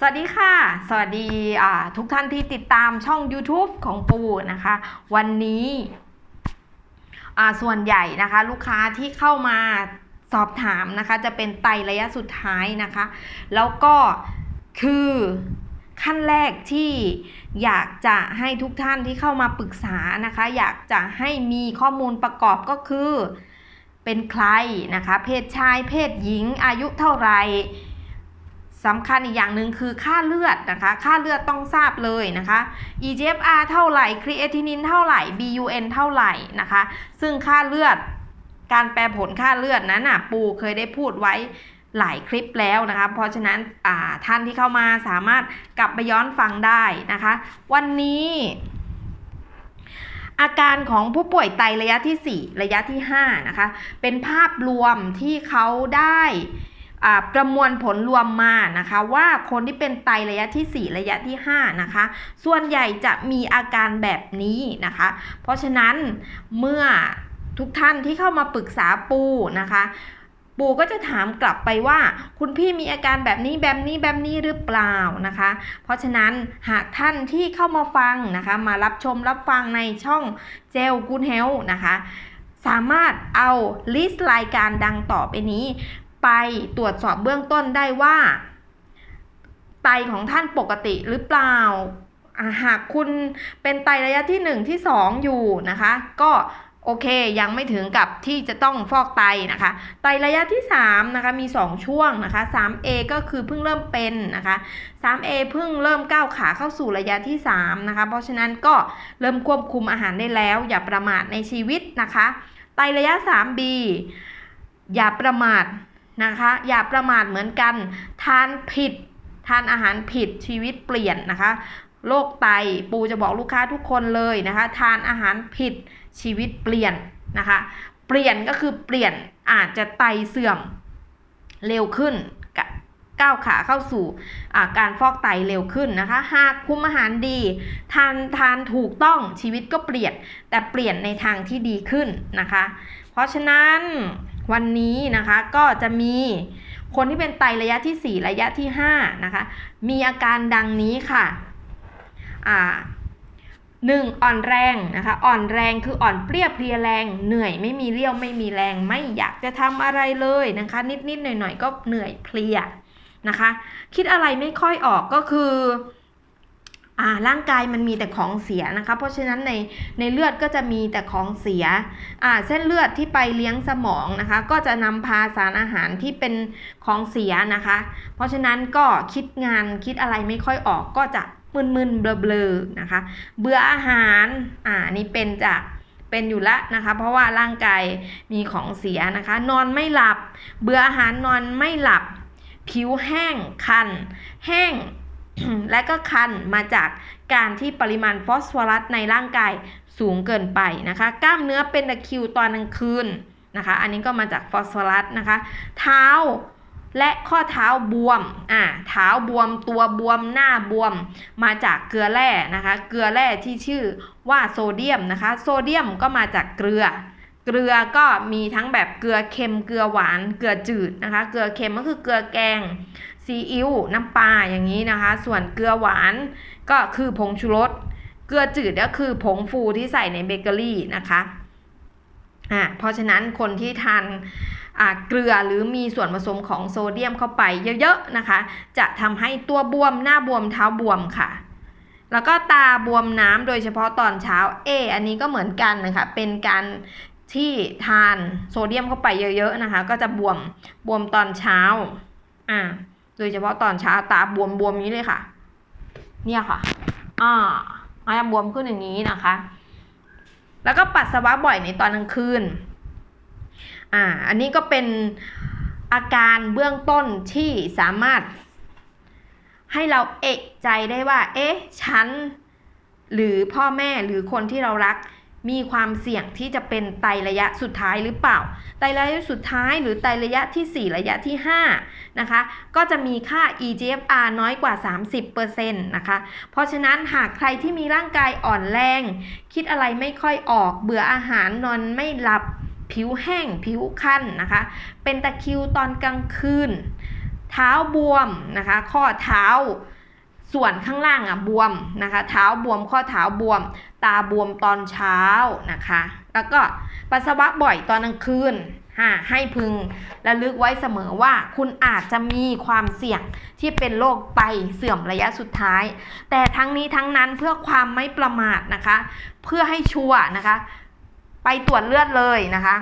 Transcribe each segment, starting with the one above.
สวัสดีค่ะ สวัสดีทุกท่านที่ติดตามช่อง YouTube ของปูนะคะ วันนี้ส่วนใหญ่นะคะ ลูกค้าที่เข้ามาสอบถามนะคะ จะเป็นไตระยะสุดท้ายนะคะ แล้วก็คือขั้นแรกที่อยากจะให้ทุกท่านที่เข้ามาปรึกษานะคะ อยากจะให้มีข้อมูลประกอบก็คือเป็นใครนะคะ เพศชายเพศหญิงอายุเท่าไหร่ สำคัญอีกอย่างหนึ่งคือค่าเลือดนะคะ ค่าเลือดต้องทราบเลยนะคะ EGFR เท่าไหร่ creatinine เท่าไหร่ BUN เท่าไหร่นะคะ ซึ่งค่าเลือด การแปลผลค่าเลือดนั้นนะปูเคยได้พูดไว้หลายคลิปแล้วนะคะ เพราะฉะนั้นท่านที่เข้ามาสามารถกลับไปย้อนฟังได้นะคะ วันนี้อาการของผู้ป่วยไตระยะที่ 4 ระยะที่ 5 นะคะ เป็นภาพรวมที่เขาได้ ประมวลผลรวมมานะคะว่าคนที่เป็นไตระยะที่ 4 ระยะที่ 5 นะคะ ส่วนใหญ่จะมีอาการแบบนี้นะคะ เพราะฉะนั้นเมื่อทุกท่านที่เข้ามาปรึกษาปูนะคะ ปูก็จะถามกลับไปว่า คุณพี่มีอาการแบบนี้แบบนี้แบบนี้หรือเปล่านะคะ เพราะฉะนั้นหากท่านที่เข้ามาฟังนะคะ มารับชมรับฟังในช่องเจลกูนเฮลนะคะ สามารถเอาลิสต์รายการดังต่อไปนี้ ไปตรวจสอบเบื้องต้นได้ว่า ไตของท่านปกติหรือเปล่า หากคุณเป็นไตระยะที่ 1 ที่ 2 อยู่นะคะ ก็โอเคยังไม่ถึงกับที่จะต้องฟอกไตนะคะ ไตระยะที่3นะคะมี 2 ช่วงนะคะ 3A ก็คือเพิ่งเริ่มเป็นนะคะ 3A เพิ่งเริ่มก้าวขาเข้าสู่ระยะที่3นะคะ เพราะฉะนั้นก็เริ่มควบคุมอาหารได้แล้ว อย่าประมาทในชีวิตนะคะ ไตระยะ 3B อย่าประมาท นะคะ อย่าประมาทเหมือนกัน ทานผิด ทานอาหารผิดชีวิตเปลี่ยนนะคะโรคไตปูจะบอกลูกค้าทุกคนเลยนะคะ ทานอาหารผิดชีวิตเปลี่ยนนะคะ เปลี่ยนก็คือเปลี่ยนอาจจะไตเสื่อมเร็วขึ้นก้าวขาเข้าสู่การฟอกไตเร็วขึ้นนะคะ หากคุมอาหารดี ทานทานถูกต้องชีวิตก็เปลี่ยน แต่เปลี่ยนในทางที่ดีขึ้นนะคะ เพราะฉะนั้น วันนี้นะคะก็จะมีคนที่เป็นไตระยะที่ 4 ระยะที่5นะคะมีอาการดังนี้ค่ะอ่าหนึ่งอ่อนแรงนะคะอ่อนแรงคืออ่อนเปรี้ยเพลียแรง เหนื่อยไม่มีเรี่ยวไม่มีแรงไม่อยากจะทำอะไรเลยนะคะ นิดๆหน่อยๆก็เหนื่อยเพลียนะคะ คิดอะไรไม่ค่อยออกก็คือ ร่างกายมันมีแต่ของเสียนะคะ เพราะฉะนั้นในในเลือดก็จะมีแต่ของเสียอ่าเส้นเลือดที่ไปเลี้ยงสมองนะคะ ก็จะนำพาสารอาหารที่เป็นของเสียนะคะ เพราะฉะนั้นก็คิดงานคิดอะไรไม่ค่อยออกก็จะมึนๆเบลอๆนะคะ เบื่ออาหารอ่านี่เป็นจากเป็นอยู่ละนะคะ เพราะว่าร่างกายมีของเสียนะคะ นอนไม่หลับ เบื่ออาหารนอนไม่หลับ ผิวแห้งคัน แห้ง และก็คันมาจากการที่ปริมาณฟอสฟอรัสในร่างกายสูงเกินไปนะคะ กล้ามเนื้อเป็นตะคิวตอนกลางคืนนะคะ อันนี้ก็มาจากฟอสฟอรัสนะคะ เท้าและข้อเท้าบวม อ่า เท้าบวม ตัวบวม หน้าบวม มาจากเกลือแร่นะคะ เกลือแร่ที่ชื่อว่าโซเดียมนะคะ โซเดียมก็มาจากเกลือ เกลือก็มีทั้งแบบเกลือเค็ม เกลือหวาน เกลือจืดนะคะ เกลือเค็มก็คือเกลือแกง ซีอิ๊วน้ำปลาอย่างนี้นะคะ ส่วนเกลือหวานก็คือผงชูรสเกลือจืดก็คือผงฟูที่ใส่ในเบเกอรี่นะคะอ่าเพราะฉะนั้นคนที่ทานเกลือหรือมีส่วนผสมของโซเดียมเข้าไปเยอะๆนะคะ จะทำให้ตัวบวมหน้าบวมเท้าบวมค่ะแล้วก็ตาบวมน้ำโดยเฉพาะตอนเช้า เอ อันนี้ก็เหมือนกันนะคะ เป็นการที่ทานโซเดียมเข้าไปเยอะๆนะคะ ก็จะบวม บวมตอนเช้า อ่า โดยเฉพาะตอนเช้าตาบวมบวมนี้เลยค่ะ เนี่ยค่ะ อ่าอาจบวมขึ้นอย่างนี้นะคะ แล้วก็ปัสสาวะบ่อยในตอนกลางคืน อ่า อันนี้ก็เป็นอาการเบื้องต้นที่สามารถ ให้เราเอกใจได้ว่า เอ๊ะ ฉัน หรือพ่อแม่หรือคนที่เรารัก มีความเสี่ยงที่จะเป็นไตระยะสุดท้ายหรือเปล่า ไตระยะสุดท้ายหรือไตระยะที่ 4 ระยะที่5นะคะ ก็จะมีค่า EGFR น้อยกว่า 30%นะคะ เพราะฉะนั้นหากใครที่มีร่างกายอ่อนแรง คิดอะไรไม่ค่อยออก เบื่ออาหารนอนไม่หลับ ผิวแห้ง ผิวคันนะคะ เป็นตะคิวตอนกลางคืน เท้าบวมนะคะ ข้อเท้า ส่วนข้างล่างอะบวมนะคะ เท้าบวมข้อเท้าบวม ตาบวมตอนเช้านะคะ แล้วก็ปัสสาวะบ่อยตอนกลางคืนฮะให้พึงระลึกไว้เสมอว่าคุณอาจจะมีความเสี่ยงที่เป็นโรคไตเสื่อมระยะสุดท้าย แต่ทั้งนี้ทั้งนั้นเพื่อความไม่ประมาทนะคะ เพื่อให้ชัวร์นะคะ ไปตรวจเลือดเลยนะคะ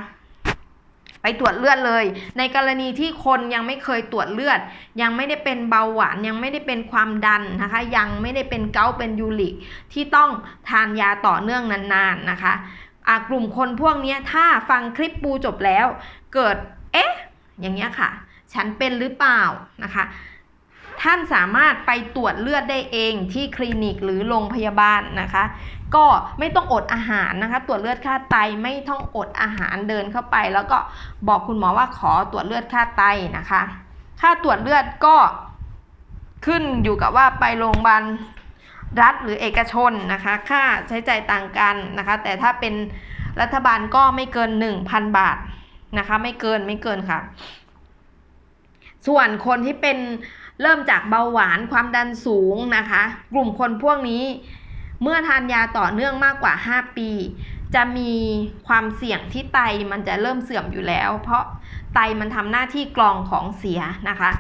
ไปตรวจเลือดเลย ในกรณีที่คนยังไม่เคยตรวจเลือด ยังไม่ได้เป็นเบาหวานยังไม่ได้เป็นความดันนะคะ ยังไม่ได้เป็นเกาเป็นยูริกที่ต้องทานยาต่อเนื่องนานๆนะคะอากลุ่มคนพวกนี้ถ้าฟังคลิปปูจบแล้ว เกิดเอ๊ะอย่างเงี้ยค่ะ ฉันเป็นหรือเปล่านะคะ ท่านสามารถไปตรวจเลือดได้เองที่คลินิกหรือโรงพยาบาลนะคะ ก็ไม่ต้องอดอาหารนะคะ ตรวจเลือดค่าไตไม่ต้องอดอาหารเดินเข้าไป แล้วก็บอกคุณหมอว่าขอตรวจเลือดค่าไตนะคะ ค่าตรวจเลือดก็ขึ้นอยู่กับว่าไปโรงพยาบาลรัฐหรือเอกชนนะคะ ค่าใช้จ่ายต่างกันนะคะ แต่ถ้าเป็นรัฐบาลก็ไม่เกิน 1,000 บาทนะคะ ไม่เกินไม่เกินค่ะ ส่วนคนที่เป็น เริ่มจากเบาหวานความดันสูงนะคะ กลุ่มคนพวกนี้ เมื่อทานยาต่อเนื่องมากกว่า 5 ปี จะมีความเสี่ยงที่ไตมันจะเริ่มเสื่อมอยู่แล้ว เพราะไตมันทำหน้าที่กรองของเสียนะคะ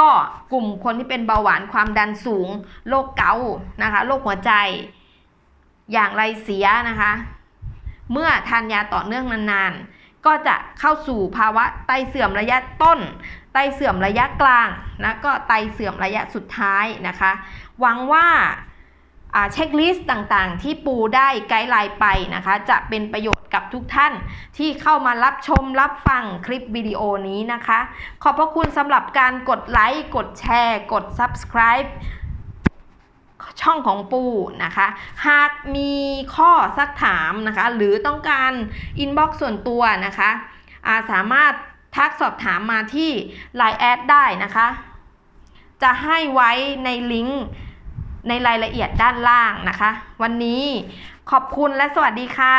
ก็กลุ่มคนที่เป็นเบาหวานความดันสูงโรคเกาต์นะคะโรคหัวใจ อย่างไรเสียนะคะ เมื่อทานยาต่อเนื่องนานๆ ก็จะเข้าสู่ภาวะไตเสื่อมระยะต้น ไตเสื่อมระยะกลางแล้วก็ไตเสื่อมระยะสุดท้ายนะคะ หวังว่าเช็คลิสต์ต่างๆ ที่ปูได้ไกด์ไลน์ไปนะคะ จะเป็นประโยชน์กับทุกท่านที่เข้ามารับชมรับฟังคลิปวิดีโอนี้นะคะ ขอบพระคุณสำหรับการกดไลค์ กดแชร์ กด subscribe ช่องของปูนะคะ หากมีข้อซักถามนะคะ หรือต้องการอินบ็อกซ์ส่วนตัวนะคะาสามารถทักสอบถามมาที่ Line แอดได้นะคะ จะให้ไว้ในลิงก์ในรายละเอียดด้านล่างนะคะ วันนี้ขอบคุณและสวัสดีค่ะ